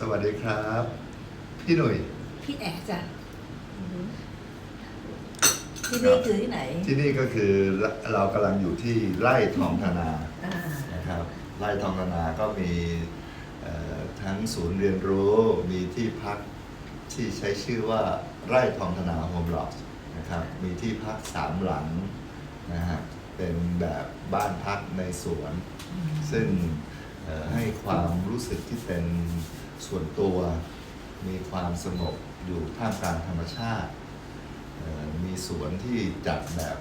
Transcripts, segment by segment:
สวัสดีครับ พี่หนุ่ย พี่แอ๋จ้ะที่นี่คือที่ไหนที่นี่ก็คือเราเรากำลังอยู่ที่ไร่ทองธนาอ่านะครับไร่ทองธนาก็มีเอ่อทั้งศูนย์เรียนรู้มีที่พักที่ใช้ชื่อว่าไร่ทองธนาโฮมลอสนะครับมีที่พักสามหลังนะฮะเป็นแบบบ้านพักในสวน ซึ่งเอ่อ ให้ความรู้สึกที่เป็นส่วนตัว มีความสงบอยู่ท่ามกลางธรรมชาติเอ่อมีสวนที่จัดแบบ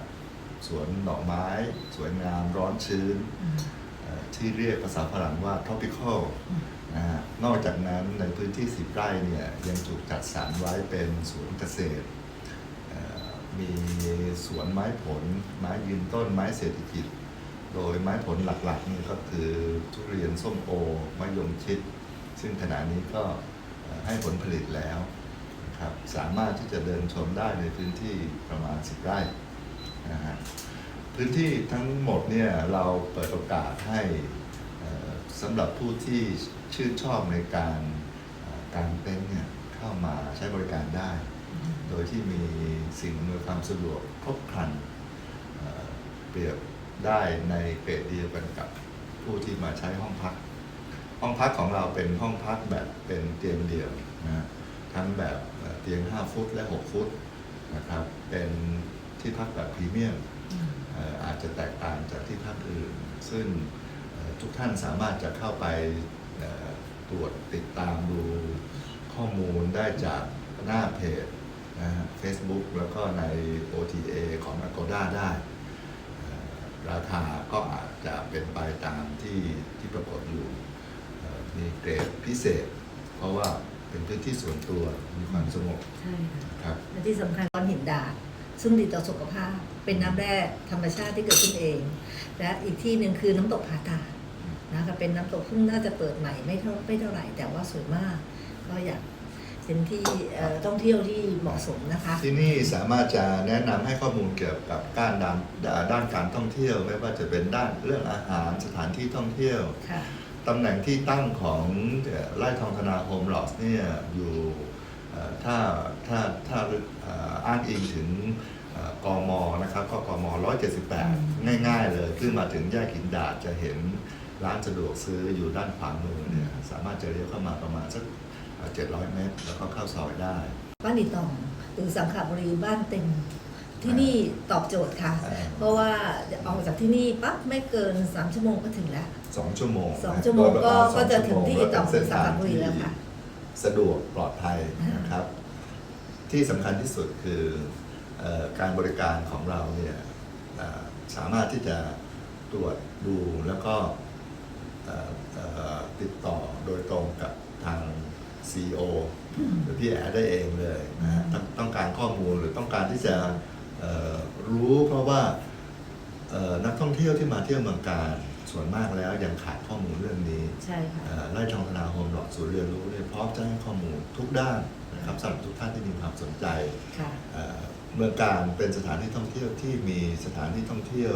สวนดอกไม้ สวยงามร้อนชื้นอืมเอ่อที่เรียกภาษาฝรั่งว่า tropical อืมนะฮะนอกจากนั้นในพื้นที่สิบไร่เนี่ยยังถูกจัดสรรไว้เป็นสวนเกษตรเอ่อมีสวนไม้ผล ไม้ยืนต้นไม้เศรษฐกิจ โดยไม้ผลหลักๆนี่ก็คือทุเรียนส้มโอมะยงชิด ซึ่งขณะนี้ก็ให้ผลผลิตแล้วนะครับสามารถที่จะเดินชมได้ในพื้นที่ประมาณ 10 ไร่นะฮะพื้นที่ทั้งหมดเนี่ยเราเปิดโอกาสให้สำหรับผู้ที่ชื่นชอบในการการเต้นเนี่ยเข้ามาใช้บริการได้ โดยที่มีสิ่งอำนวยความสะดวกครบครันเปรียบ ได้ในเกรดเดียวกันกับผู้ที่มาใช้ห้องพัก ห้องพักของเราเป็นห้องพักแบบเป็นเตียงเดี่ยวนะฮะทั้งแบบเอ่อเตียง 5 ฟุตและ 6 ฟุตนะครับ เป็นที่พักแบบพรีเมียมอืมเอ่ออาจจะแตกต่างจากที่พักอื่น ซึ่งเอ่อทุกท่านสามารถจะเข้าไปเอ่อตรวจติดตามดูข้อมูลได้จากหน้าเพจนะฮะ Facebook แล้วก็ใน OTA ของ Agoda ได้เอ่อ ราคาก็อาจจะเป็นไปตามที่ที่ปรากฏอยู่เอ่อมีเกรดพิเศษ เพราะว่าเป็นพื้นที่ส่วนตัวมีความสงบใช่ค่ะนะครับ และที่สำคัญก้อนหินดาดซึ่งดีต่อสุขภาพ เป็นน้ำแร่ธรรมชาติที่เกิดขึ้นเอง และอีกที่หนึ่งคือน้ำตกผาตาดนะคะเป็นน้ำตกซึ่งน่าจะเปิดใหม่ไม่เท่าไม่เท่าไหร่แต่ว่าสวยมาก ก็อยาก เป็นที่เอ่อท่องเที่ยวที่เหมาะสมนะคะ ที่นี่สามารถจะแนะนำให้ข้อมูลเกี่ยวกับการด้านด้านการท่องเที่ยว ไม่ว่าจะเป็นด้านเรื่องอาหารสถานที่ท่องเที่ยวค่ะ ตำแหน่งที่ตั้งของเอ่อไร่ทองธนาโฮมลอสเนี่ยอยู่เอ่อถ้าถ้าถ้าเอ่ออ้างอิงถึงเอ่อกมนะครับก็กม 178 ง่าย ๆ เลยขึ้นมาถึงแยกหินดาดจะเห็นร้านสะดวกซื้ออยู่ด้านขวามือเนี่ยสามารถจะเลี้ยวเข้ามาประมาณสักเอ่อ 700 เมตร แล้วก็เข้าซอยได้ บ้านอีตองหรือสังขบุรีบ้านเต็มที่นี่ตอบโจทย์ค่ะ อ่า เพราะว่าออกจากที่นี่ปั๊บไม่เกิน 3 ชั่วโมงก็ถึงแล้ว สองชั่วโมงสองชั่วโมงโดยประก็มาณก็จะสถึงที่ชั่วโมต่อมเป็นเส้นสังทางขบุรีที่แล้วค่ะสะดวกปลอดภัยนะครับ ที่สำคัญที่สุดคือเออการบริการของเราเนี่ยเอ่อสามารถที่จะตรวจดูแล้วก็เอ่อเอ่อติดต่อโดยตรงกับทาง CEO หรือพี่แอได้เองเลยนะฮะต้องต้องการข้อมูลหรือต้องการที่จะเอ่อรู้เพราะว่าเอ่อนักท่องเที่ยวที่มาเที่ยวเมืองการ ส่วนมากแล้วยังขาดข้อมูลเรื่องนี้ใช่ค่ะเอ่อไร่ทองธนาโฮมหลอดศูนย์เรียนรู้เนี่ยพร้อมจะให้ข้อมูลทุกด้านนะครับสำหรับทุกท่านที่มีความสนใจค่ะเอ่อเมืองการเป็นสถานที่ท่องเที่ยวที่มีสถานที่ท่องเที่ยว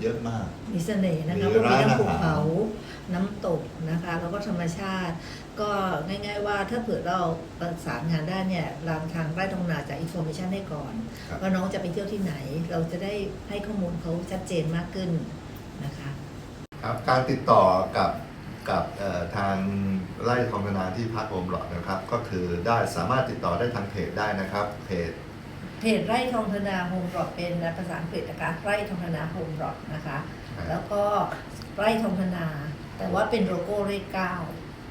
เยอะมาก มีเสน่ห์นะคะมีเพราะมีร้านน้ำภูอาหารเขา น้ำตกนะคะ แล้วก็ธรรมชาติ ก็ง่าย ๆ ว่าถ้าเผื่อเราประสานงานได้เนี่ยรางทางไร่ทองนาจะอินโฟมชันให้ก่อนครับว่าน้องจะไปเที่ยวที่ไหน เราจะได้ให้ข้อมูลเขาชัดเจนมากขึ้นนะคะ ครับการติดต่อกับกับเอ่อทางไร่ทองธนาที่พักโฮมหลอดนะครับ ก็คือได้สามารถติดต่อได้ทางเพจได้นะครับเพจเพจไร่ทองธนาโฮมรอดเป็นภาษาอังกฤษนะคะไร่ทองธนาโฮมรอดนะคะ แล้วก็ไร่ทองธนา แต่ว่าเป็นโลโก้เลขเก้า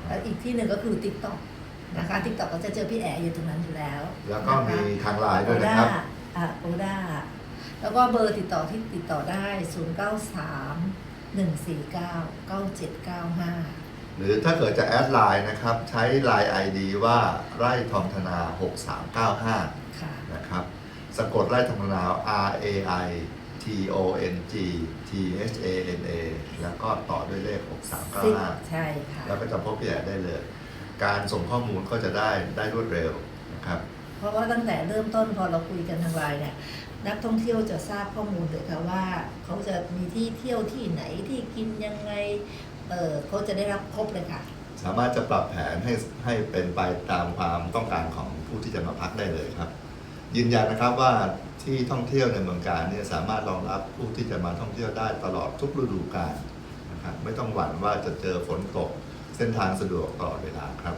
แล้วอีกที่หนึ่งก็คือติ๊กต็อกนะคะติ๊กต็อกก็จะเจอพี่แอร์อยู่ตรงนั้นอยู่แล้ว แล้วก็มีนะคะทางไลน์ด้วยนะครับอะโอด้าแล้วก็เบอร์ติดต่อที่ติดต่อได้ 0 9 3 1 4 9 9 7 9 5 หรือถ้าเกิดจะแอดไลน์นะครับ ใช้ไลน์ ID ว่าไร่ทองธนา 6395 ค่ะ นะครับ สะกดไร่ทองธนา R A I T O N G T H A N A แล้วก็ต่อด้วยเลข 6395 ใช่ค่ะ แล้วก็จะพบพี่แอดได้เลย การส่งข้อมูลก็จะได้ได้รวดเร็วนะครับ เพราะว่าตั้งแต่เริ่มต้นพอเราคุยกันทางไลน์เนี่ย นักท่องเที่ยวจะทราบข้อมูลเลยค่ะว่าเขาจะมีที่เที่ยวที่ไหนที่กินยังไงเออเขาจะได้รับครบเลยค่ะ สามารถจะปรับแผนให้ให้เป็นไปตามความต้องการของผู้ที่จะมาพักได้เลยครับ ยืนยันนะครับว่าที่ท่องเที่ยวในเมืองการเนี่ยสามารถรองรับผู้ที่จะมาท่องเที่ยวได้ตลอดทุกฤดูกาลนะครับไม่ต้องหวั่นว่าจะเจอฝนตกเส้นทางสะดวกตลอดเวลาครับ